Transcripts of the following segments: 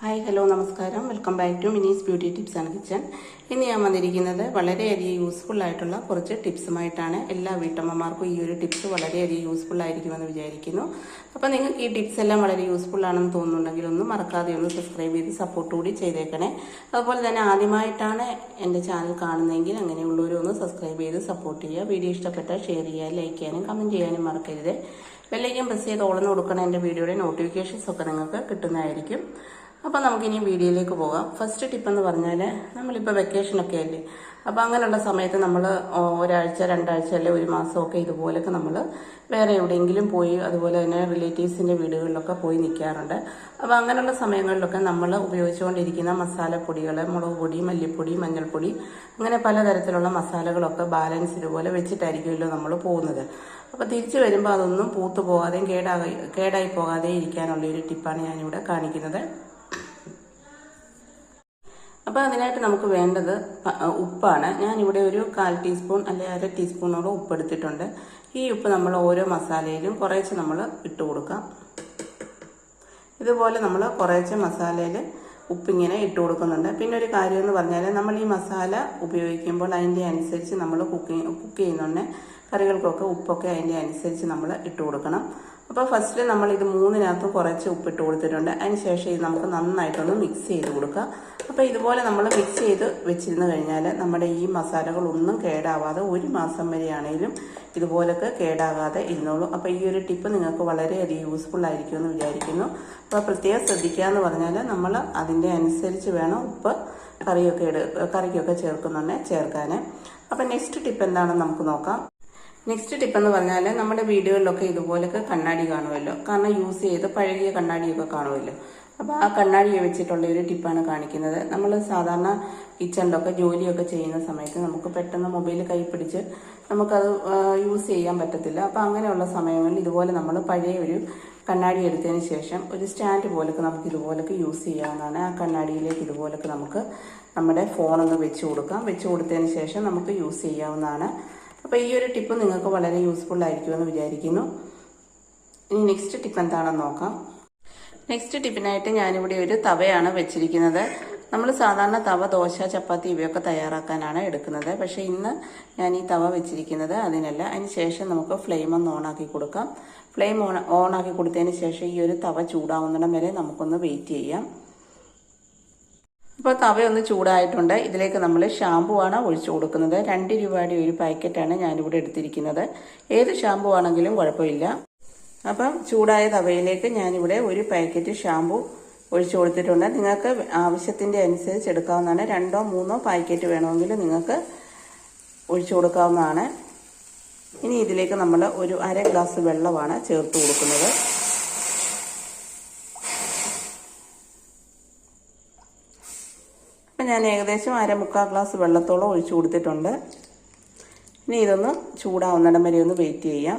Hi hello നമസ്കാരം. Welcome back to Mini's beauty tips and kitchen. ഇന്ന് ഞാൻ വന്നിരിക്കുന്നത് വളരെയധികം യൂസ്ഫുൾ ആയിട്ടുള്ള കുറച്ച് ടിപ്സുമായിട്ടാണ്. എല്ലാ വീട്ടമ്മമാർക്കും ഈ ഒരു ടിപ്സ് വളരെയധികം യൂസ്ഫുൾ ആയിരിക്കുമെന്ന് വിചാരിക്കുന്നു. അപ്പോൾ നിങ്ങൾക്ക് ഈ ടിപ്സ് എല്ലാം വളരെ യൂസ്ഫുൾ ആണെന്ന് തോന്നുന്നുണ്ടെങ്കിൽ ഒന്ന് മറക്കാതെ ഒന്ന് സബ്സ്ക്രൈബ് ചെയ്ത് സപ്പോർട്ട് കൂടി ചെയ്തേക്കണേ. അതുപോലെ തന്നെ ആദ്യമായിട്ടാണ് എന്റെ ചാനൽ കാണുന്നതെങ്കിൽ അങ്ങനെയുള്ളവരൊന്ന് സബ്സ്ക്രൈബ് ചെയ്ത് സപ്പോർട്ട് ചെയ്യുക. വീഡിയോ ഇഷ്ടപ്പെട്ടാൽ ഷെയർ ചെയ്യുക ലൈക്ക് ചെയ്യാനും കമന്റ് ചെയ്യാനും മറക്കരുത്. ബെല്ലൈക്കൻ പ്രസ് ചെയ്ത് ഓളന്ന് കൊടുക്കണം എന്റെ വീഡിയോയുടെ നോട്ടിഫിക്കേഷൻസ് ഒക്കെ നിങ്ങൾക്ക് കിട്ടുന്നതായിരിക്കും. അപ്പോൾ നമുക്കിനി വീഡിയോയിലേക്ക് പോകാം. ഫസ്റ്റ് ടിപ്പ് എന്ന് പറഞ്ഞാൽ നമ്മളിപ്പോൾ വെക്കേഷനൊക്കെ അല്ലേ? അപ്പോൾ അങ്ങനെയുള്ള സമയത്ത് നമ്മൾ ഒരാഴ്ച രണ്ടാഴ്ച അല്ലെ ഒരു മാസമൊക്കെ ഇതുപോലൊക്കെ നമ്മൾ വേറെ എവിടെയെങ്കിലും പോയി അതുപോലെ തന്നെ റിലേറ്റീവ്സിന്റെ വീടുകളിലൊക്കെ പോയി നിൽക്കാറുണ്ട് അപ്പോൾ അങ്ങനെയുള്ള സമയങ്ങളിലൊക്കെ നമ്മൾ ഉപയോഗിച്ചുകൊണ്ടിരിക്കുന്ന മസാലപ്പൊടികൾ മുളക് പൊടി മല്ലിപ്പൊടി മഞ്ഞൾപ്പൊടി അങ്ങനെ പലതരത്തിലുള്ള മസാലകളൊക്കെ ബാലൻസ് ഇതുപോലെ വെച്ചിട്ടായിരിക്കുമല്ലോ നമ്മൾ പോകുന്നത്. അപ്പോൾ തിരിച്ചു വരുമ്പോൾ അതൊന്നും പൂത്തു പോകാതെയും കേടായി കേടായി പോകാതെയും ഇരിക്കാനുള്ള ഒരു ടിപ്പാണ് ഞാനിവിടെ കാണിക്കുന്നത്. അപ്പോൾ അതിനായിട്ട് നമുക്ക് വേണ്ടത് ഉപ്പാണ്. ഞാനിവിടെ ഒരു കാൽ ടീസ്പൂൺ അല്ലെങ്കിൽ അര ടീസ്പൂണോളം ഉപ്പ് എടുത്തിട്ടുണ്ട് ഈ ഉപ്പ് നമ്മൾ ഓരോ മസാലയിലും കുറേശ്ശെ നമ്മൾ ഇട്ട് കൊടുക്കാം. ഇതുപോലെ നമ്മൾ കുറേശ്ശെ മസാലയിൽ ഉപ്പിങ്ങനെ ഇട്ട് കൊടുക്കുന്നുണ്ട്. പിന്നെ ഒരു കാര്യം എന്ന് പറഞ്ഞാൽ നമ്മൾ ഈ മസാല ഉപയോഗിക്കുമ്പോൾ അതിന്റെ അനുസരിച്ച് നമ്മൾ കുക്ക് കുക്ക് ചെയ്യുന്നുണ്ട്. കറികൾക്കൊക്കെ ഉപ്പൊക്കെ അതിന്റെ അനുസരിച്ച് നമ്മൾ ഇട്ട് കൊടുക്കണം. അപ്പോൾ ഫസ്റ്റ് നമ്മൾ ഇത് മൂന്നിനകത്തും കുറച്ച് ഉപ്പിട്ട് കൊടുത്തിട്ടുണ്ട്. അതിന് ശേഷം ഇത് നമുക്ക് നന്നായിട്ടൊന്ന് മിക്സ് ചെയ്ത് കൊടുക്കുക അപ്പോൾ ഇതുപോലെ നമ്മൾ മിക്സ് ചെയ്ത് വെച്ചിരുന്ന് കഴിഞ്ഞാൽ നമ്മുടെ ഈ മസാലകളൊന്നും കേടാവാതെ ഒരു മാസം വരെയാണെങ്കിലും ഇതുപോലൊക്കെ കേടാകാതെ ഇരുന്നോളൂ. അപ്പോൾ ഈ ഒരു ടിപ്പ് നിങ്ങൾക്ക് വളരെയധികം യൂസ്ഫുൾ ആയിരിക്കും എന്ന് വിചാരിക്കുന്നു. അപ്പോൾ പ്രത്യേകം ശ്രദ്ധിക്കുക എന്ന് പറഞ്ഞാൽ നമ്മൾ അതിന്റെ അനുസരിച്ച് വേണം ഉപ്പ് കറിയൊക്കെ എടു കറിക്കൊക്കെ ചേർക്കുന്നുണ്ടെ ചേർക്കാൻ അപ്പോൾ നെക്സ്റ്റ് ടിപ്പ് എന്താണെന്ന് നമുക്ക് നോക്കാം. നെക്സ്റ്റ് ടിപ്പ് എന്ന് പറഞ്ഞാൽ നമ്മുടെ വീടുകളിലൊക്കെ ഇതുപോലൊക്കെ കണ്ണാടി കാണുമല്ലോ. കാരണം യൂസ് ചെയ്ത് പഴകിയ കണ്ണാടിയൊക്കെ കാണുമല്ലോ. അപ്പോൾ ആ കണ്ണാടി വെച്ചിട്ടുള്ള ഒരു ടിപ്പാണ് കാണിക്കുന്നത്. നമ്മൾ സാധാരണ കിച്ചണിലൊക്കെ ജോലിയൊക്കെ ചെയ്യുന്ന സമയത്ത് നമുക്ക് പെട്ടെന്ന് മൊബൈൽ കൈ പിടിച്ച് നമുക്കത് യൂസ് ചെയ്യാൻ പറ്റത്തില്ല. അപ്പോൾ അങ്ങനെയുള്ള സമയങ്ങളിൽ ഇതുപോലെ നമ്മൾ പഴയ ഒരു കണ്ണാടി എടുത്തതിന് ശേഷം ഒരു സ്റ്റാൻഡ് പോലൊക്കെ നമുക്ക് ഇതുപോലൊക്കെ യൂസ് ചെയ്യാവുന്നതാണ്. ആ കണ്ണാടിയിലേക്ക് ഇതുപോലൊക്കെ നമുക്ക് നമ്മുടെ ഫോണൊന്ന് വെച്ച് കൊടുക്കാം. വെച്ച് കൊടുത്തതിന് ശേഷം നമുക്ക് യൂസ് ചെയ്യാവുന്നതാണ്. അപ്പോൾ ഈ ഒരു ടിപ്പ് നിങ്ങൾക്ക് വളരെ യൂസ്ഫുൾ ആയിരിക്കുമെന്ന് വിചാരിക്കുന്നു. ഇനി നെക്സ്റ്റ് ടിപ്പ് എന്താണെന്ന് നോക്കാം. നെക്സ്റ്റ് ടിപ്പിനായിട്ട് ഞാനിവിടെ ഒരു തവയാണ് വെച്ചിരിക്കുന്നത്. നമ്മൾ സാധാരണ തവ ദോശ ചപ്പാത്തി ഇവയൊക്കെ തയ്യാറാക്കാനാണ് എടുക്കുന്നത്. പക്ഷേ ഇന്ന് ഞാൻ ഈ തവ വെച്ചിരിക്കുന്നത് അതിനല്ല. അതിന് ശേഷം നമുക്ക് ഫ്ലെയിം ഒന്ന് ഓണാക്കി കൊടുക്കാം. ഫ്ലെയിം ഓൺ ഓണാക്കി കൊടുത്തതിന് ശേഷം ഈ ഒരു തവ ചൂടാവുന്നിടം വരെ നമുക്കൊന്ന് വെയിറ്റ് ചെയ്യാം. ഇപ്പോൾ തവയൊന്ന് ചൂടായിട്ടുണ്ട്. ഇതിലേക്ക് നമ്മൾ ഷാമ്പു ആണ് ഒഴിച്ചു കൊടുക്കുന്നത്. രണ്ട് രൂപയുടെ ഒരു പാക്കറ്റാണ് ഞാനിവിടെ എടുത്തിരിക്കുന്നത്. ഏത് ഷാമ്പു ആണെങ്കിലും കുഴപ്പമില്ല. അപ്പം ചൂടായ തവയിലേക്ക് ഞാനിവിടെ ഒരു പാക്കറ്റ് ഷാമ്പു ഒഴിച്ചു കൊടുത്തിട്ടുണ്ട്. നിങ്ങൾക്ക് ആവശ്യത്തിന്റെ അനുസരിച്ച് എടുക്കാവുന്നതാണ്. രണ്ടോ മൂന്നോ പാക്കറ്റ് വേണമെങ്കിൽ നിങ്ങൾക്ക് ഒഴിച്ചു കൊടുക്കാവുന്നതാണ്. ഇനി ഇതിലേക്ക് നമ്മൾ ഒരു അര ഗ്ലാസ് വെള്ളമാണ് ചേർത്ത് കൊടുക്കുന്നത്. അപ്പം ഞാൻ ഏകദേശം അര മുക്കാൽ ഗ്ലാസ് വെള്ളത്തോളം ഒഴിച്ചു കൊടുത്തിട്ടുണ്ട്. ഇനി ഇതൊന്ന് ചൂടാവുന്നിടം വരെ ഒന്ന് വെയിറ്റ് ചെയ്യാം.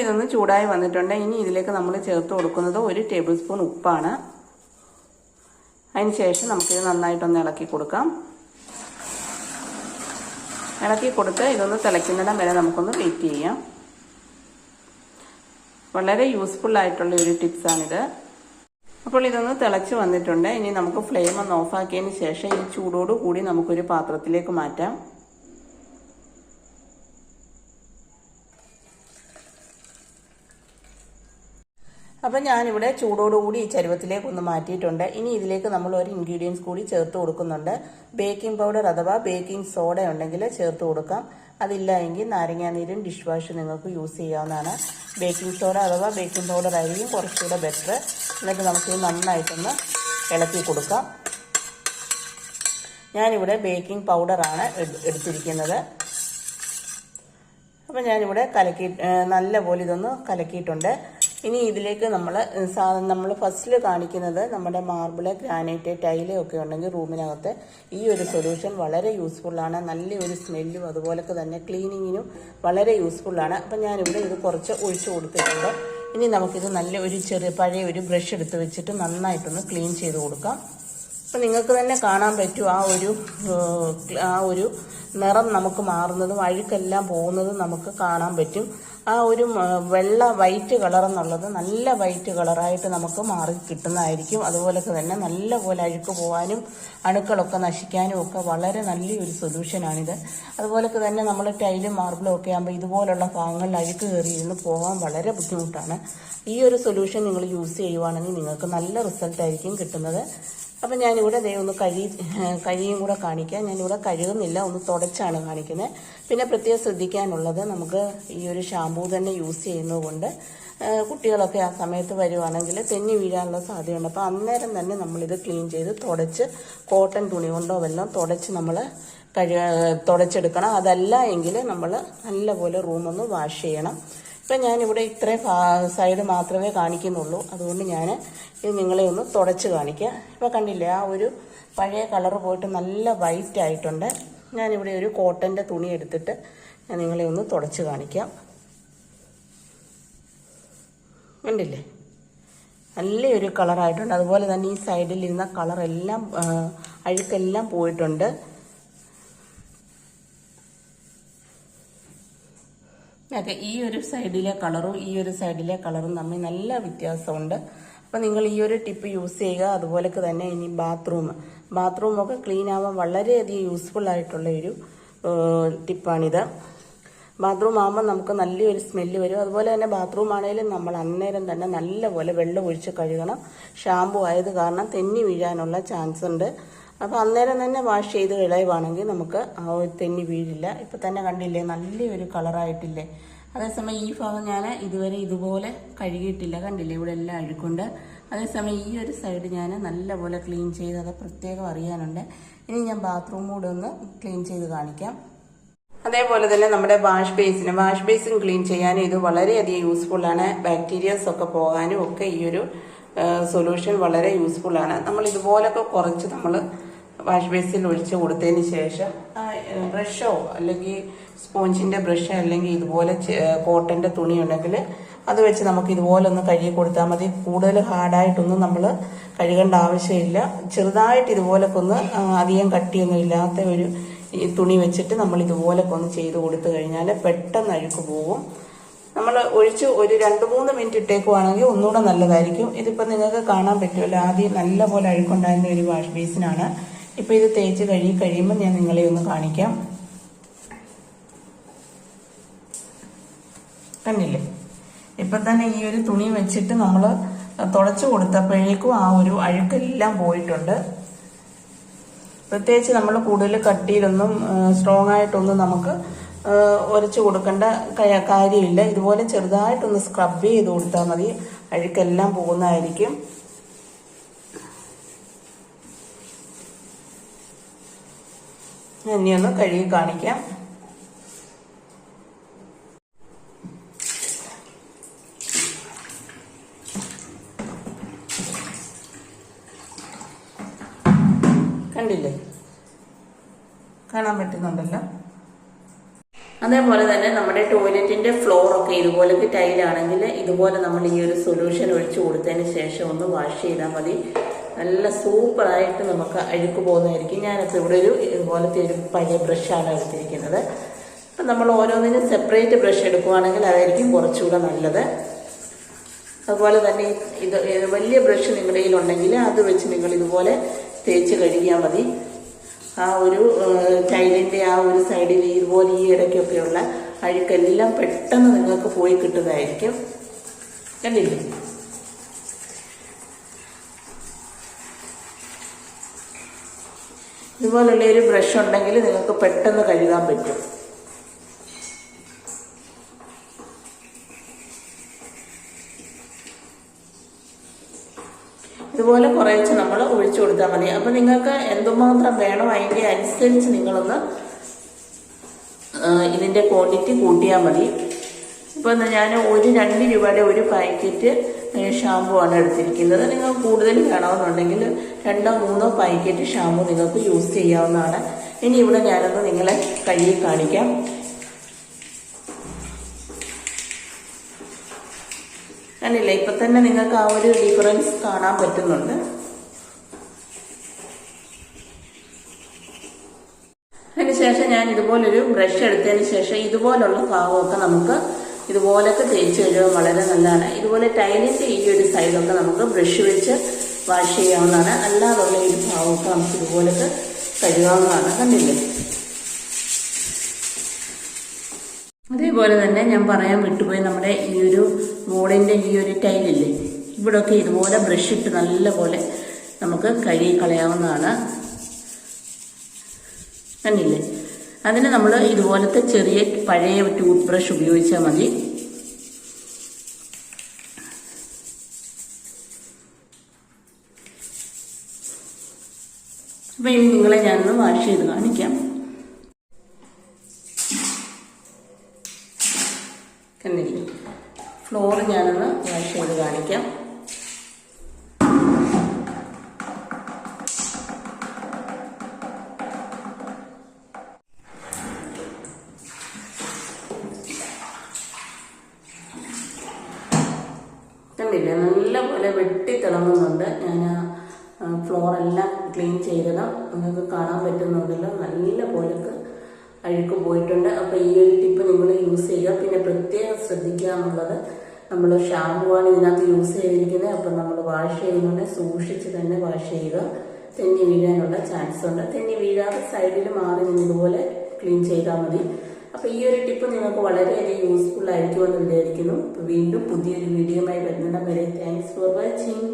അപ്പോൾ ഇതൊന്ന് ചൂടായി വന്നിട്ടുണ്ട്. ഇനി ഇതിലേക്ക് നമ്മൾ ചേർത്ത് കൊടുക്കുന്നത് ഒരു ടേബിൾ സ്പൂൺ ഉപ്പാണ്. അതിന് ശേഷം നമുക്കിത് നന്നായിട്ടൊന്ന് ഇളക്കി കൊടുക്കാം. ഇളക്കി കൊടുത്ത് ഇതൊന്ന് തിളയ്ക്കുന്നിടം വരെ നമുക്കൊന്ന് വെയിറ്റ് ചെയ്യാം. വളരെ യൂസ്ഫുൾ ആയിട്ടുള്ള ഒരു ടിപ്സാണിത് അപ്പോൾ ഇതൊന്ന് തിളച്ച് വന്നിട്ടുണ്ട്. ഇനി നമുക്ക് ഫ്ലെയിം ഒന്ന് ഓഫാക്കിയതിന് ശേഷം ഈ ചൂടോട് കൂടി നമുക്കൊരു പാത്രത്തിലേക്ക് മാറ്റാം. അപ്പം ഞാനിവിടെ ചൂടോടുകൂടി ഈ ചരുവത്തിലേക്ക് ഒന്ന് മാറ്റിയിട്ടുണ്ട്. ഇനി ഇതിലേക്ക് നമ്മൾ ഒരു ഇൻഗ്രീഡിയൻസ് കൂടി ചേർത്ത് കൊടുക്കുന്നുണ്ട്. ബേക്കിംഗ് പൗഡർ അഥവാ ബേക്കിംഗ് സോഡ ഉണ്ടെങ്കിൽ ചേർത്ത് കൊടുക്കാം. അതില്ല എങ്കിൽ നാരങ്ങാനീരും ഡിഷ് വാഷ് നിങ്ങൾക്ക് യൂസ് ചെയ്യാവുന്നതാണ്. ബേക്കിംഗ് സോഡ അഥവാ ബേക്കിംഗ് പൗഡർ ആയിരിക്കും കുറച്ചുകൂടെ ബെറ്റർ എന്നിട്ട് നമുക്ക് നന്നായിട്ടൊന്ന് ഇളക്കി കൊടുക്കാം. ഞാനിവിടെ ബേക്കിംഗ് പൗഡറാണ് എടുത്തിരിക്കുന്നത്. അപ്പം ഞാനിവിടെ കലക്കി നല്ല പോലെ ഇതൊന്ന് കലക്കിയിട്ടുണ്ട്. ഇനി ഇതിലേക്ക് നമ്മൾ സാധനം നമ്മൾ ഫസ്റ്റിൽ കാണിക്കുന്നത് നമ്മുടെ മാർബിൾ ഗ്രാനൈറ്റ് ടൈൽ ഒക്കെ ഉണ്ടെങ്കിൽ റൂമിനകത്ത് ഈ ഒരു സൊല്യൂഷൻ വളരെ യൂസ്ഫുള്ളാണ് നല്ല ഒരു സ്മെല്ലും അതുപോലൊക്കെ തന്നെ ക്ലീനിങ്ങിനും വളരെ യൂസ്ഫുള്ളാണ് അപ്പം ഞാനിവിടെ ഇത് കുറച്ച് ഒഴിച്ചു കൊടുത്തിട്ടുണ്ട്. ഇനി നമുക്കിത് നല്ല ഒരു ചെറിയ പഴയ ഒരു ബ്രഷ് എടുത്ത് വെച്ചിട്ട് നന്നായിട്ടൊന്ന് ക്ലീൻ ചെയ്ത് കൊടുക്കാം. അപ്പം നിങ്ങൾക്ക് തന്നെ കാണാൻ പറ്റും ആ ഒരു ആ ഒരു നിറം നമുക്ക് മാറുന്നതും അഴുക്കെല്ലാം പോകുന്നതും നമുക്ക് കാണാൻ പറ്റും. ആ ഒരു വെള്ള വൈറ്റ് കളർ എന്നുള്ളത് നല്ല വൈറ്റ് കളറായിട്ട് നമുക്ക് മാറി കിട്ടുന്നതായിരിക്കും. അതുപോലെ തന്നെ നല്ല പോലെ അഴുക്ക് പോകാനും അണുക്കളൊക്കെ നശിക്കാനും ഒക്കെ വളരെ നല്ലൊരു സൊല്യൂഷനാണിത് അതുപോലെ തന്നെ നമ്മൾ ടൈലും മാർബിളും ഒക്കെ ആകുമ്പോൾ ഇതുപോലുള്ള ഭാഗങ്ങളിൽ അഴുക്ക് കയറിയിരുന്ന് പോകാൻ വളരെ ബുദ്ധിമുട്ടാണ്. ഈ ഒരു സൊല്യൂഷൻ നിങ്ങൾ യൂസ് ചെയ്യുവാണെങ്കിൽ നിങ്ങൾക്ക് നല്ല റിസൾട്ടായിരിക്കും കിട്ടുന്നത്. അപ്പം ഞാനിവിടെ ദേ ഒന്ന് കഴി കഴിയും കൂടെ കാണിക്കാം. ഞാനിവിടെ കഴുകുന്നില്ല ഒന്ന് തുടച്ചാണ് കാണിക്കുന്നത് പിന്നെ പ്രത്യേകം ശ്രദ്ധിക്കാനുള്ളത് നമുക്ക് ഈ ഒരു ഷാമ്പൂ തന്നെ യൂസ് ചെയ്യുന്നതുകൊണ്ട് കുട്ടികളൊക്കെ ആ സമയത്ത് വരുവാണെങ്കിൽ തെന്നി വീഴാനുള്ള സാധ്യതയുണ്ട്. അപ്പോൾ അന്നേരം തന്നെ നമ്മളിത് ക്ലീൻ ചെയ്ത് തുടച്ച് കോട്ടൺ തുണി കൊണ്ടോ വല്ലതും തുടച്ച് നമ്മൾ കഴുക തുടച്ചെടുക്കണം. അതല്ല എങ്കിൽ നമ്മൾ നല്ലപോലെ റൂമൊന്ന് വാഷ് ചെയ്യണം. ഇപ്പം ഞാനിവിടെ ഇത്രയും സൈഡ് മാത്രമേ കാണിക്കുന്നുള്ളൂ. അതുകൊണ്ട് ഞാൻ ഇത് നിങ്ങളെ ഒന്ന് തുടച്ച് കാണിക്കാം. ഇപ്പോൾ കണ്ടില്ലേ ആ ഒരു പഴയ കളർ പോയിട്ട് നല്ല വൈറ്റ് ആയിട്ടുണ്ട്. ഞാനിവിടെ ഒരു കോട്ടന്റെ തുണി എടുത്തിട്ട് ഞാൻ നിങ്ങളെ ഒന്ന് തുടച്ച് കാണിക്കാം. കണ്ടില്ലേ? നല്ലൊരു കളറായിട്ടുണ്ട്. അതുപോലെ തന്നെ ഈ സൈഡിൽ ഇരുന്ന കളറെല്ലാം അഴുക്കെല്ലാം പോയിട്ടുണ്ട്. ഒക്കെ ഈ ഒരു സൈഡിലെ കളറും ഈ ഒരു സൈഡിലെ കളറും തമ്മിൽ നല്ല വ്യത്യാസമുണ്ട്. അപ്പം നിങ്ങൾ ഈ ഒരു ടിപ്പ് യൂസ് ചെയ്യുക. അതുപോലൊക്കെ തന്നെ ഇനി ബാത്റൂം ബാത്റൂമൊക്കെ ക്ലീൻ ആവാൻ വളരെയധികം യൂസ്ഫുൾ ആയിട്ടുള്ള ഒരു ടിപ്പാണിത് ബാത്റൂം ആകുമ്പോൾ നമുക്ക് നല്ലൊരു സ്മെല്ല് വരും. അതുപോലെ തന്നെ ബാത്റൂം ആണെങ്കിലും നമ്മൾ അന്നേരം തന്നെ നല്ലപോലെ വെള്ളം ഒഴിച്ച് കഴുകണം. ഷാമ്പു ആയത് കാരണം തെന്നി വീഴാനുള്ള ചാൻസ് ഉണ്ട്. അപ്പോൾ അന്നേരം തന്നെ വാഷ് ചെയ്ത് കളയുവാണെങ്കിൽ നമുക്ക് ആ തെന്നി വീഴില്ല. ഇപ്പം തന്നെ കണ്ടില്ലേ നല്ലൊരു കളറായിട്ടില്ലേ അതേസമയം ഈ ഭാഗം ഞാൻ ഇതുവരെ ഇതുപോലെ കഴുകിയിട്ടില്ല. കണ്ടില്ലേ? ഇവിടെ എല്ലാം അഴുക്കുണ്ട്. അതേസമയം ഈ ഒരു സൈഡ് ഞാൻ നല്ലപോലെ ക്ലീൻ ചെയ്ത് അത് പ്രത്യേകം അറിയാനുണ്ട്. ഇനി ഞാൻ ബാത്റൂം കൂടെ ഒന്ന് ക്ലീൻ ചെയ്ത് കാണിക്കാം. അതേപോലെ തന്നെ നമ്മുടെ വാഷ് ബേസിന് വാഷ് ബേസിൻ ക്ലീൻ ചെയ്യാനും ഇത് വളരെയധികം യൂസ്ഫുള്ളാണ് ബാക്ടീരിയസ് ഒക്കെ പോകാനും ഒക്കെ ഈ ഒരു സൊല്യൂഷൻ വളരെ യൂസ്ഫുള്ളാണ് നമ്മൾ ഇതുപോലൊക്കെ കുറച്ച് നമ്മൾ വാഷ് ബേസിൽ ഒഴിച്ച് കൊടുത്തതിന് ശേഷം ബ്രഷോ അല്ലെങ്കിൽ സ്പോഞ്ചിന്റെ ബ്രഷ് അല്ലെങ്കിൽ ഇതുപോലെ കോട്ടന്റെ തുണി ഉണ്ടെങ്കിൽ അത് വെച്ച് നമുക്ക് ഇതുപോലെ ഒന്ന് കഴുകി കൊടുത്താൽ മതി. കൂടുതൽ ഹാർഡായിട്ടൊന്നും നമ്മൾ കഴുകേണ്ട ആവശ്യമില്ല. ചെറുതായിട്ട് ഇതുപോലൊക്കെ ഒന്ന് അധികം കട്ടിയൊന്നും ഇല്ലാത്ത ഒരു തുണി വെച്ചിട്ട് നമ്മൾ ഇതുപോലൊക്കെ ഒന്ന് ചെയ്ത് കൊടുത്തു കഴിഞ്ഞാൽ പെട്ടെന്ന് അഴുക്ക് പോകും. നമ്മൾ ഒഴിച്ച് ഒരു രണ്ട് മൂന്ന് മിനിറ്റ് ഇട്ടേക്കുവാണെങ്കിൽ ഒന്നുകൂടെ നല്ലതായിരിക്കും. ഇതിപ്പോൾ നിങ്ങൾക്ക് കാണാൻ പറ്റുമല്ലോ ആദ്യം നല്ല പോലെ അഴുക്കുണ്ടായിരുന്ന ഒരു വാഷ് ബേസിനാണ്. ഇപ്പോൾ ഇത് തേച്ച് കഴുകി കഴിയുമ്പോൾ ഞാൻ നിങ്ങളെ ഒന്ന് കാണിക്കാം. കണ്ടില്ലേ? ഇപ്പം തന്നെ ഈ ഒരു തുണി വെച്ചിട്ട് നമ്മൾ തുടച്ചു കൊടുത്തപ്പോഴേക്കും ആ ഒരു അഴുക്കെല്ലാം പോയിട്ടുണ്ട്. പ്രത്യേകിച്ച് നമ്മൾ കൂടുതൽ കട്ടിയിലൊന്നും സ്ട്രോങ് ആയിട്ടൊന്നും നമുക്ക് ഉരച്ചു കൊടുക്കേണ്ട കാര്യമില്ല. ഇതുപോലെ ചെറുതായിട്ടൊന്ന് സ്ക്രബ് ചെയ്ത് കൊടുത്താൽ മതി. അഴുക്കെല്ലാം പോകുന്നതായിരിക്കും. ഇനിയൊന്ന് കഴുകി കാണിക്കാം. കണ്ടില്ലേ? കാണാൻ പറ്റുന്നുണ്ടല്ലോ. അതേപോലെ തന്നെ നമ്മുടെ ടോയ്ലറ്റിന്റെ ഫ്ലോർ ഒക്കെ ഇതുപോലത്തെ ടൈലാണെങ്കിൽ ഇതുപോലെ നമ്മൾ ഈ ഒരു സൊല്യൂഷൻ ഒഴിച്ച് കൊടുത്തതിന് ശേഷം ഒന്ന് വാഷ് ചെയ്താൽ മതി. നല്ല സൂപ്പറായിട്ട് നമുക്ക് അഴുക്ക് പോകുന്നതായിരിക്കും. ഞാനിപ്പോൾ ഇവിടെ ഒരു ഇതുപോലത്തെ ഒരു പഴയ ബ്രഷാണ് എടുത്തിരിക്കുന്നത്. അപ്പം നമ്മൾ ഓരോന്നിനും സെപ്പറേറ്റ് ബ്രഷ് എടുക്കുവാണെങ്കിൽ അതായിരിക്കും കുറച്ചുകൂടെ നല്ലത്. അതുപോലെ തന്നെ ഇത് വലിയ ബ്രഷ് നിങ്ങളുടെ കയ്യിലുണ്ടെങ്കിൽ അത് വെച്ച് നിങ്ങൾ ഇതുപോലെ തേച്ച് കഴുകിയാൽ മതി. ആ ഒരു ടൈലിന്റെ ആ ഒരു സൈഡിൽ ഇതുപോലെ ഈ ഇടയ്ക്കൊക്കെയുള്ള അഴുക്കെല്ലാം പെട്ടെന്ന് നിങ്ങൾക്ക് പോയി കിട്ടുന്നതായിരിക്കും. കണ്ടില്ലേ? ഇതുപോലുള്ള ഒരു ബ്രഷ് ഉണ്ടെങ്കിൽ നിങ്ങൾക്ക് പെട്ടെന്ന് കഴുകാൻ പറ്റും. ഇതുപോലെ കുറേച്ച് നമ്മൾ ഒഴിച്ചു കൊടുത്താൽ മതി. അപ്പം നിങ്ങൾക്ക് എന്തുമാത്രം വേണോ അതിന്റെ അനുസരിച്ച് നിങ്ങളൊന്ന് ഇതിന്റെ ക്വാണ്ടിറ്റി കൂട്ടിയാൽ മതി. ഇപ്പം ഞാൻ ഒരു രണ്ട് രൂപയുടെ ഒരു പാക്കറ്റ് ഷാമ്പു ആണ് എടുത്തിരിക്കുന്നത്. നിങ്ങൾ കൂടുതൽ വേണമെന്നുണ്ടെങ്കിൽ രണ്ടോ മൂന്നോ പാക്കറ്റ് ഷാമ്പു നിങ്ങൾക്ക് യൂസ് ചെയ്യാവുന്നതാണ്. ഇനി ഇവിടെ ഞാനൊന്ന് നിങ്ങളെ കഴുകി കാണിക്കാം. കണ്ടില്ല ഇപ്പൊ തന്നെ നിങ്ങൾക്ക് ആ ഒരു ഡിഫറൻസ് കാണാൻ പറ്റുന്നുണ്ട്. അതിനുശേഷം ഞാൻ ഇതുപോലൊരു ബ്രഷ് എടുത്തതിന് ശേഷം ഇതുപോലുള്ള ഭാവമൊക്കെ നമുക്ക് ഇതുപോലൊക്കെ തേച്ച് കഴിയുമ്പോൾ വളരെ നല്ലതാണ്. ഇതുപോലെ ടൈലിന്റെ ഈ ഒരു സൈഡൊക്കെ നമുക്ക് ബ്രഷ് വെച്ച് വാഷ് ചെയ്യാവുന്നതാണ്. അല്ലാതുള്ള ഈ ഭാവമൊക്കെ നമുക്ക് ഇതുപോലൊക്കെ കഴുകാവുന്നതാണ്. കണ്ടില്ലേ? അതേപോലെ തന്നെ ഞാൻ പറയാൻ വിട്ടുപോയി നമ്മുടെ ഈ ഒരു മോളിന്റെ ഈ ഒരു ടൈലില്ലേ? ഇവിടെയൊക്കെ ഇതുപോലെ ബ്രഷ് ഇട്ട് നല്ലപോലെ നമുക്ക് കഴുകി കളയാവുന്നതാണ്. കണ്ടില്ലേ? അതിന് നമ്മൾ ഇതുപോലത്തെ ചെറിയ പഴയ ടൂത്ത് ബ്രഷ് ഉപയോഗിച്ചാൽ മതി. അപ്പം ഇനി നിങ്ങളെ ഞാനൊന്ന് വാഷ് ചെയ്ത് കാണിക്കാം കണ്ടില്ലേ ഫ്ലോർ ഞാനൊന്ന് വാഷ് ചെയ്ത് കാണിക്കാം. കണ്ടില്ലേ? നല്ലപോലെ വെട്ടി തിളങ്ങുന്നുണ്ട്. ഞാൻ ഫ്ലോർ എല്ലാം ക്ലീൻ ചെയ്തതാണ് നിങ്ങൾക്ക് കാണാൻ പറ്റുന്നുണ്ടല്ലോ. നല്ല പോലൊക്കെ അഴുക്ക് പോയിട്ടുണ്ട്. അപ്പോൾ ഈ ഒരു ടിപ്പ് നിങ്ങൾ യൂസ് ചെയ്യുക. പിന്നെ പ്രത്യേകം ശ്രദ്ധിക്കുക എന്നുള്ളത് നമ്മൾ ഷാമ്പുവാണ് ഇതിനകത്ത് യൂസ് ചെയ്തിരിക്കുന്നത്. അപ്പം നമ്മൾ വാഷ് ചെയ്യുന്നുണ്ട്. സൂക്ഷിച്ച് തന്നെ വാഷ് ചെയ്യുക. തെന്നി വീഴാനുള്ള ചാൻസ് ഉണ്ട്. തെന്നി വീഴാതെ സൈഡിൽ മാറി നിന്ന് ഇതുപോലെ ക്ലീൻ ചെയ്താൽ മതി. അപ്പോൾ ഈ ഒരു ടിപ്പ് നിങ്ങൾക്ക് വളരെയധികം യൂസ്ഫുൾ ആയിരിക്കുമെന്ന് വിചാരിക്കുന്നു. വീണ്ടും പുതിയൊരു വീഡിയോയുമായി വരുന്നിടം വരെ താങ്ക്സ് ഫോർ വാച്ചിങ്